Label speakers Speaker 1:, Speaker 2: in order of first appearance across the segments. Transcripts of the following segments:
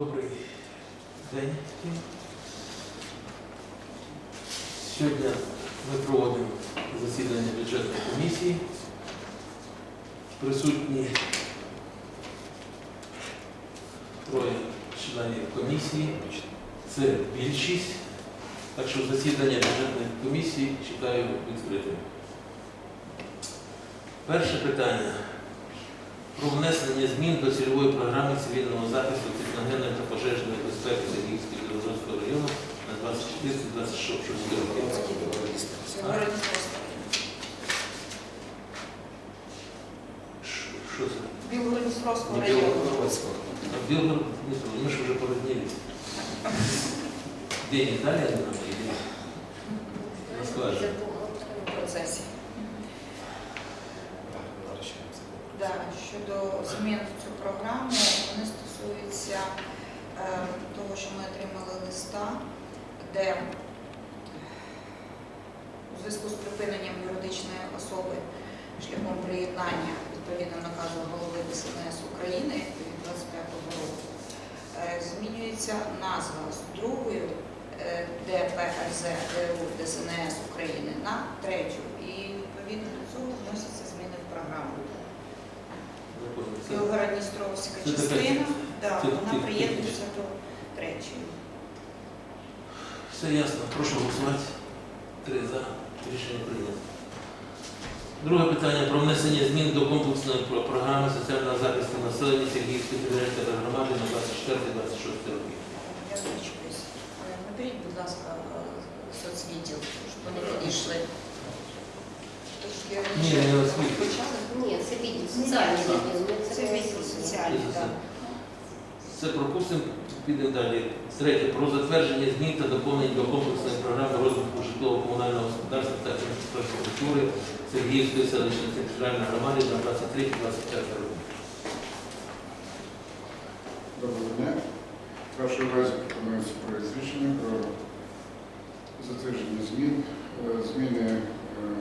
Speaker 1: Добрий день. Сьогодні ми проводимо засідання бюджетної комісії. Присутні троє членів комісії. Це більшість. Так що засідання бюджетної комісії читаю відкритим. Перше питання про внесення змін до цільової програми цивільного захисту техногенної та пожежної безпеки Сергіївського Білозорського району на 24-26 роки. Що це?
Speaker 2: Білгородністровського району.
Speaker 1: Білгород, Дніпро, ми ж вже породнились. День Італія нам іде. Розкажемо.
Speaker 2: в процесі. Да, щодо змін в цю програму, вони стосуються е, того, що ми отримали листа, де у зв'язку з припиненням юридичної особи шляхом приєднання відповідно наказу голови ДСНС України від 25 року е, змінюється назва з другою е, ДПРЗ ДСНС України на третю. І відповідно до цього вносяться зміни в програму. Білгородністровська частина, да, вона приєднується до третьої.
Speaker 1: Все ясно. Прошу голосувати. Три за. Рішення прийнято. Друге питання про внесення змін до комплексної програми соціального захисту населення Сергіївської територіальної громади на 24-26 роки.
Speaker 2: Я вибачуюсь. Е, Наберіть, будь ласка, е, соцвідділ, щоб вони підійшли. Тож я
Speaker 1: Ні, не
Speaker 2: почала.
Speaker 3: Ні, це відділ соціальний відділ.
Speaker 2: Це відділ соціальний, так.
Speaker 1: Це пропустимо, підемо далі. Третє. Про затвердження змін та доповнень до комплексної програми розвитку житлово-комунального господарства та інфраструктури Сергіївської селищної територіальної громади на 23-25 роки.
Speaker 4: Доброго дня. Вашій увазі пропонується проєкт рішення про затвердження змін. Е, Зміни е, е,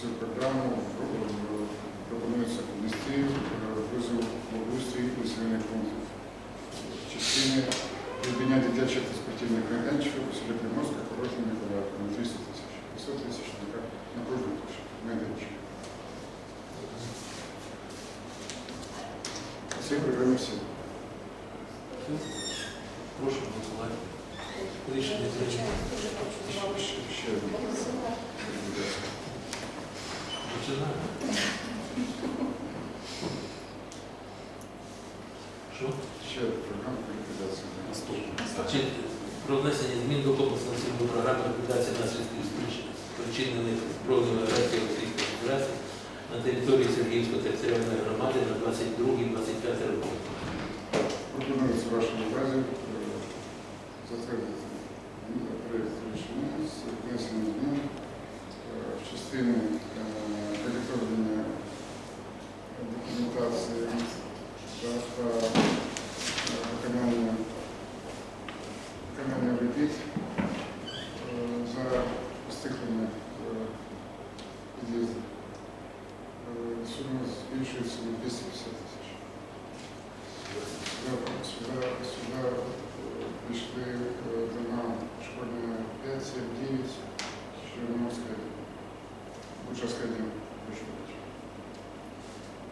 Speaker 4: цю програму про- пропонується внести е, визов в області населених пунктів в частині придбання дитячих та спортивних майданчиків у селі Приморська курортними порядками на 200 тисяч. 500 тисяч на, на кожну майданчик. Всі програмі всі.
Speaker 1: Прошу голосувати. Рішення прийнято.
Speaker 4: Ще, ще одне. Будь ласка.
Speaker 1: Починаємо. Що?
Speaker 4: Ще програма ліквідації. Наступна.
Speaker 1: Чи про внесення змін до комплексної цільової програми ліквідації наслідків сприч- спричинених збройною агресією Російської Федерації на території Сергіївської територіальної громади на 22-25 роки.
Speaker 4: Пропонується вашому увазі е, затвердити проєкт рішення з внесенням змін е, в частині Бучарская 1. прошу вибачення.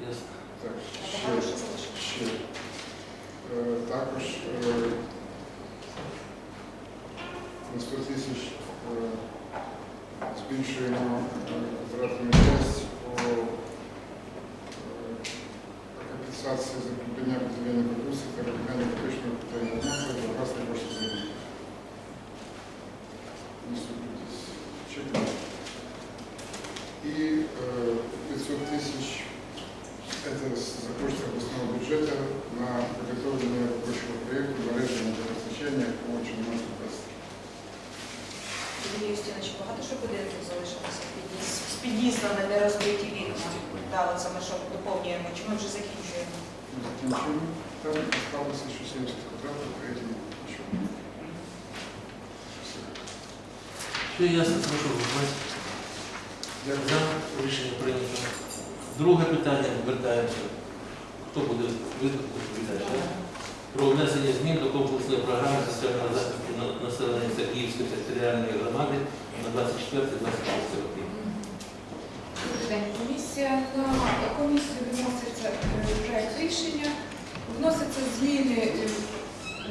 Speaker 1: Ясно.
Speaker 4: Так,
Speaker 2: А
Speaker 4: ще,
Speaker 2: тепер що залишилося?
Speaker 4: ще. Е, Також е, на 100 тисяч е, збільшуємо е, квадратну часть по е, компенсації за придбання будівельної продукції та виконання фактичного питання ремонту за власні кошти землі. Наступне десь чекаємо. Е, 500 тисяч это за кошти областного бюджета на подготовление рабочего проекта мережи водопостачання по Черноморській області.
Speaker 2: Юрій Юстинович, багато що будинків залишилося з під'їздами, не вікна. Да, оце ми що доповнюємо, чи ми вже закінчуємо?
Speaker 4: Закінчуємо. Там осталось еще 70 квадратов, этим еще. Все.
Speaker 1: Все ясно, прошу За рішення прийнято. Друге питання вертаємося. Хто буде відповідати? Про внесення змін до комплексної програми соціального захисту на- населення Сергіївської територіальної громади на 24-26 роки.
Speaker 5: Комісія на комісію виноситься е, проект рішення. Вносяться зміни е,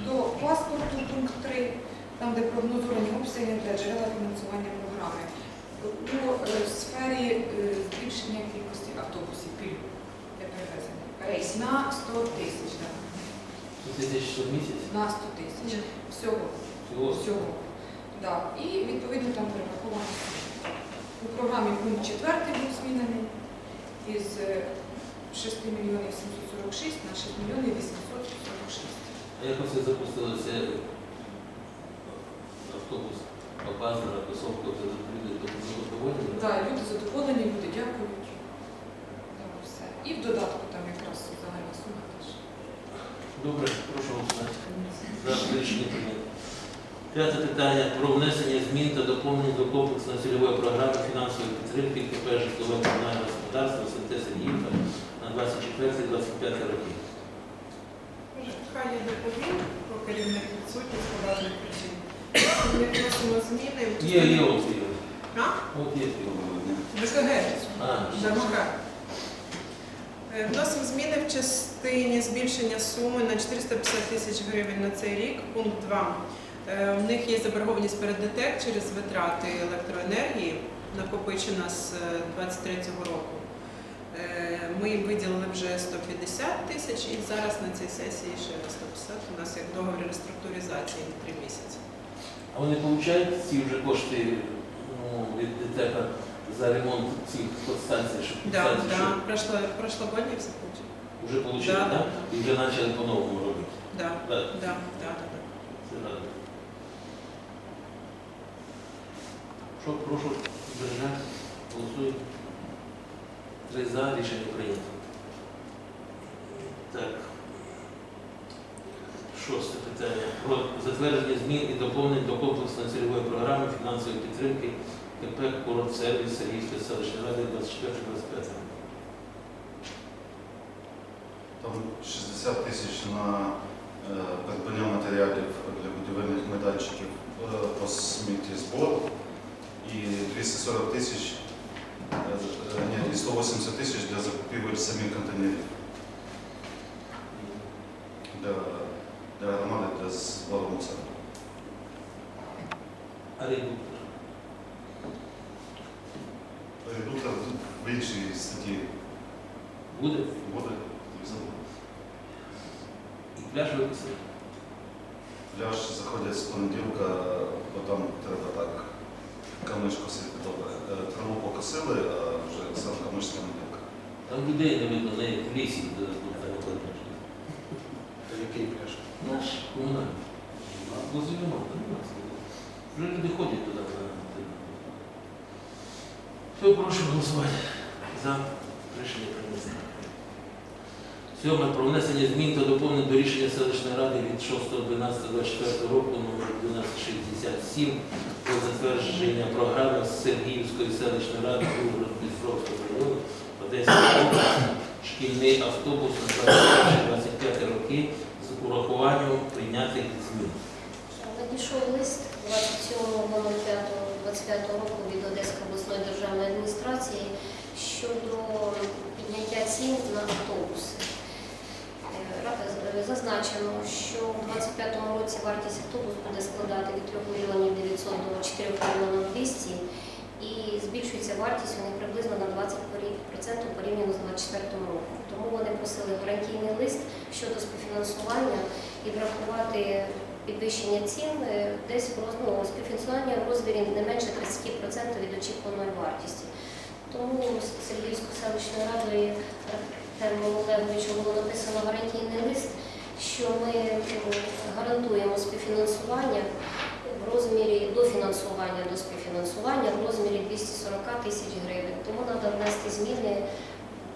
Speaker 5: до паспорту, пункт 3, там, де прогнозовані обсяги для джерела фінансування програми. У е, сфері е, збільшення кількості автобусів пільг для перевезення. Рейс на 100 тисяч. да.
Speaker 1: Це тисяч в місяць?
Speaker 5: На 100 тисяч. Всього.
Speaker 1: Всього?
Speaker 5: всього. Да. І відповідно там перераховано. У програмі пункт 4 був змінений із е, 6 мільйонів 746 на 6 мільйонів 846.
Speaker 1: А як оце запустилося автобус опаздана, посовку, це люди доволі?
Speaker 5: Так, люди задоволені, люди дякують. Да, все. І в додатку там якраз загальна сума теж.
Speaker 1: Добре, прошу голосувати. За рішення прийнято. П'яте питання про внесення змін та доповнень до комплексної цільової програми фінансової підтримки КП житлове комунальне господарство СНТ Сергіївка на 24-25 роки.
Speaker 6: Хай доповім, про керівник відсутній з поважних причин. Ми вносимо зміни
Speaker 1: Є, є є.
Speaker 6: А?
Speaker 1: От є.
Speaker 6: Е, Вносимо зміни в частині збільшення суми на 450 тисяч гривень на цей рік. Пункт 2. Е, В них є заборгованість перед ДТЕК через витрати електроенергії, накопичена з 23-го року. Е, Ми їм виділили вже 150 тисяч і зараз на цій сесії ще 150. У нас як договір реструктуризації на 3 місяці.
Speaker 1: а вони получають ці вже кошти ну, від ДТЕКа за ремонт цих подстанцій, щоб щоб
Speaker 6: Прошло, прошлогодні все получили.
Speaker 1: вже получили, так? І вже почали по-новому робити. Так,
Speaker 6: да, да, да, да.
Speaker 1: це радо. Що, прошу держати, голосуємо. За, рішення прийнято. Так. Шосте питання. Про затвердження змін і доповнень до комплексної цільової програми фінансової підтримки КП «Курортсервіс» Сергійської селищної ради 24-25.
Speaker 7: Там 60 тисяч на е, придбання матеріалів для будівельних майданчиків е, по сміттєзбору і 240 тисяч, е, е, ні, і 180 тисяч для закупівель самих контейнерів для, для громади для збору мусору.
Speaker 1: А редуктор?
Speaker 7: Редуктор в іншій статті
Speaker 1: Буде?
Speaker 7: буде
Speaker 1: пляж виписаний?
Speaker 7: Пляж заходять з понеділка, бо там треба так камиш косити добре. Е, Траву покосили, а вже сам камиш понеділка.
Speaker 1: Там людей не видно, не в лісі, де тут там пляж.
Speaker 4: Який пляж?
Speaker 1: Наш комунальний. Там нема. Вже люди ходять туди. Все, прошу голосувати. За рішення прийнято. Сьоме про внесення змін та доповнень до рішення селищної ради від 6.12.24 року номер 1267 про затвердження програми Сергіївської селищної ради Ужгород-Дністровського району Одеської області шкільний автобус на 21-25 роки з урахуванням прийнятих змін.
Speaker 3: Надійшов лист 27.05.25 року від Одеської обласної державної адміністрації щодо підняття цін на автобуси. Е, Зазначено, що у 2025 році вартість автобусу буде складати від 3 мільйонів 900 до 4 мільйонів 200 і збільшується вартість вони приблизно на 20% порівняно з 2024 роком. Тому вони просили гарантійний лист щодо співфінансування і врахувати підвищення цін е, десь в роз- ну, співфінансування в розмірі не менше 30% від очікуваної вартості. Тому з Сергіївською селищною радою Артемом Олеговичем було написано гарантійний лист, що ми гарантуємо співфінансування в розмірі дофінансування до співфінансування в розмірі 240 тисяч гривень. Тому треба внести зміни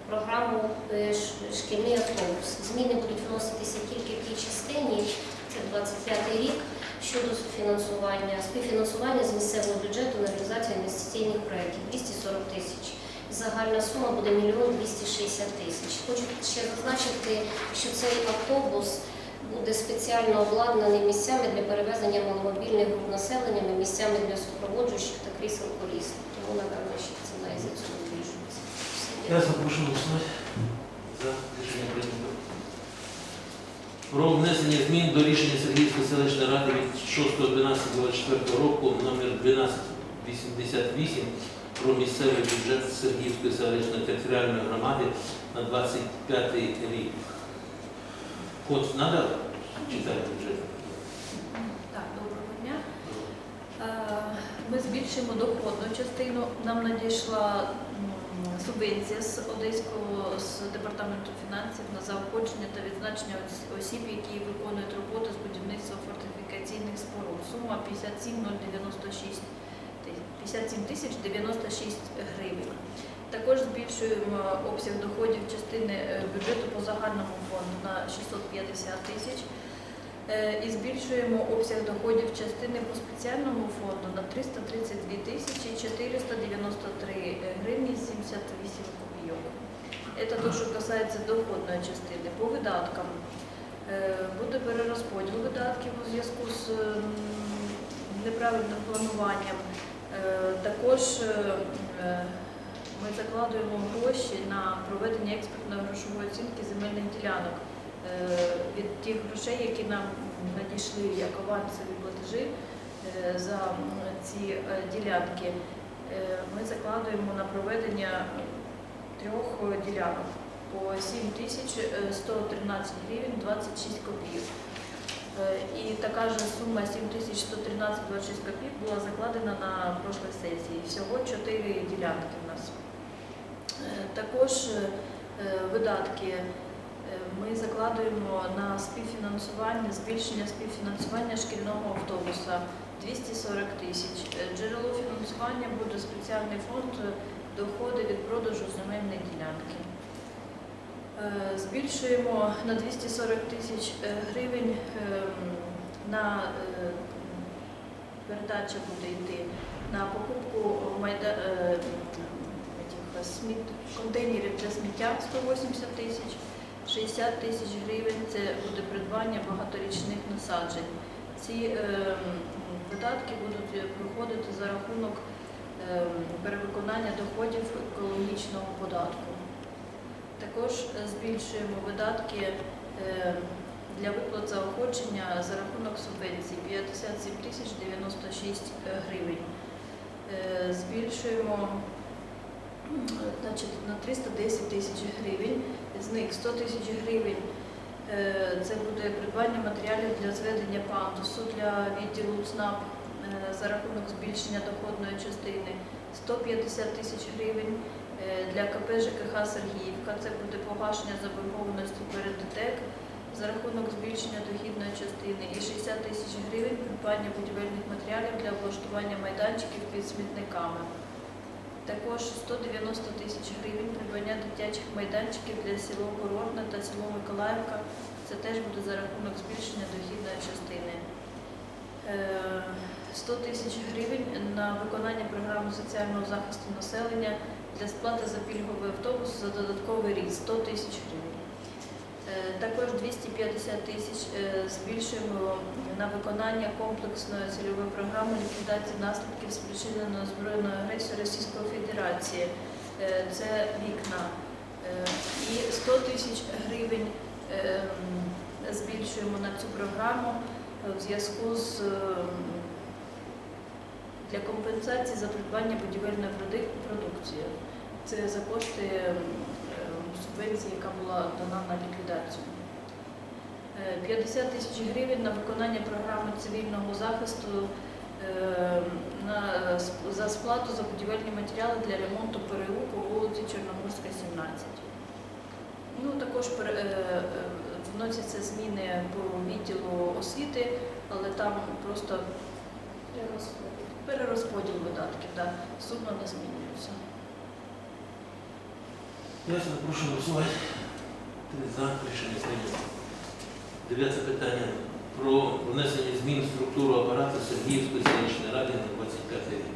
Speaker 3: в програму е, шкільний автобус. Зміни будуть вноситися тільки в тій частині, це 25 рік, щодо фінансування, співфінансування з місцевого бюджету на реалізацію інвестиційних проєктів 240 тисяч. Загальна сума буде 1 мільйон 260 тисяч. Хочу ще зазначити, що цей автобус буде спеціально обладнаний місцями для перевезення маломобільних груп населення, місцями для супроводжуючих та крісел колісних. Тому, напевно, ще ціна і за цього збільшується. Дякую.
Speaker 1: Ясно, голосувати. За рішення прийнято. Про внесення змін до рішення Сергіївської селищної ради від 6.12.24 року номер 1288 про місцевий бюджет Сергіївської селищної територіальної громади на 25 рік. Код треба читати бюджет?
Speaker 8: Так, доброго дня. Е, Ми збільшуємо доходну частину. Нам надійшла субвенція з Одеського з департаменту фінансів на заохочення та відзначення осіб, які виконують роботи з будівництва фортифікаційних споруд. Сума 57 096 ти- 57 тисяч 96 гривень. Також збільшуємо обсяг доходів частини е, бюджету по загальному фонду на 650 тисяч. Е, І збільшуємо обсяг доходів частини по спеціальному фонду на 332 тисячі 493 гривні 78 копійок. Це те, що касається доходної частини. По видаткам е, буде перерозподіл видатків у зв'язку з неправильним плануванням. Е, Також е, е, ми закладуємо гроші на проведення експертної грошової оцінки земельних ділянок від тих грошей, які нам надійшли як авансові платежі за ці ділянки. Ми закладуємо на проведення трьох ділянок по 7 тисяч е, 113 гривень 26 копійок. Е, І така ж сума 7 тисяч 113 26 копійок була закладена на прошлій сесії. Всього 4 ділянки в нас. Е, Також е, видатки ми закладуємо на співфінансування, збільшення співфінансування шкільного автобуса 240 тисяч. Джерело фінансування буде спеціальний фонд доходи від продажу земельної ділянки. Е, Збільшуємо на 240 тисяч е, гривень е, на е, передача буде йти на покупку майда, сміт, контейнерів для сміття 180 тисяч, 60 тисяч гривень це буде придбання багаторічних насаджень. Ці е, видатки будуть проходити за рахунок е, перевиконання доходів екологічного податку. Також е, збільшуємо видатки е, для виплат заохочення за рахунок субвенцій 57 тисяч 96 гривень. Е, Збільшуємо значить, на 310 тисяч гривень, з них 100 тисяч гривень це буде придбання матеріалів для зведення пандусу для відділу ЦНАП за рахунок збільшення доходної частини, 150 тисяч гривень для КП ЖКХ Сергіївка, це буде погашення заборгованості перед ДТЕК за рахунок збільшення дохідної частини і 60 тисяч гривень придбання будівельних матеріалів для облаштування майданчиків під смітниками. Також 190 тисяч гривень придбання дитячих майданчиків для село Городне та село Миколаївка. Це теж буде за рахунок збільшення дохідної частини. Е, 100 тисяч гривень на виконання програми соціального захисту населення для сплати за пільговий автобус за додатковий рік 100 тисяч гривень. Е, Також 250 тисяч е, збільшуємо на виконання комплексної цільової програми ліквідації наслідків спричиненої збройної агресії Російської Федерації. Е, Це вікна. І 100 тисяч гривень е, збільшуємо на цю програму в зв'язку з ем, для компенсації за придбання будівельної продукції. Це за кошти ем, ем, субвенції, яка була дана на ліквідацію. Е, 50 тисяч гривень на виконання програми цивільного захисту ем, за сплату за будівельні матеріали для ремонту ПРУ по вулиці Чорноморська, 17. Ну, також е, е, вносяться зміни по відділу освіти, але там просто перерозподіл видатків, да. сума не змінюється.
Speaker 1: Ясно, прошу голосувати. Три за рішення прийнято. Дев'яте питання про внесення змін в структуру апарату Сергіївської селищної ради на 25 рік.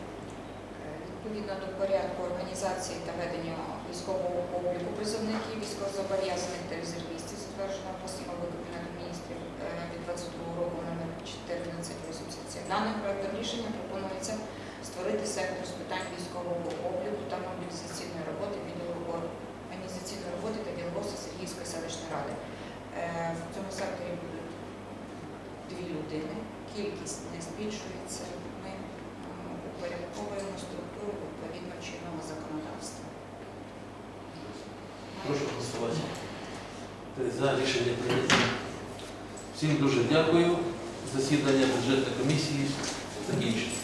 Speaker 2: Відповідно до порядку організації та ведення військового обліку призовників, військовозобов'язаних та резервістів, затвердженого постановою Кабінету міністрів е, від 22 року 1487. Даним проектом рішення пропонується створити сектор з питань військового обліку та мобілізаційної роботи відділу організаційної роботи та діловодства Сергійської селищної ради. Е, В цьому секторі будуть дві людини, кількість не збільшується. Ми упорядковуємо структуру відповідно чинного законодавства.
Speaker 1: Прошу голосувати. За рішення прийнято. Всім дуже дякую. Засідання бюджетної комісії закінчено.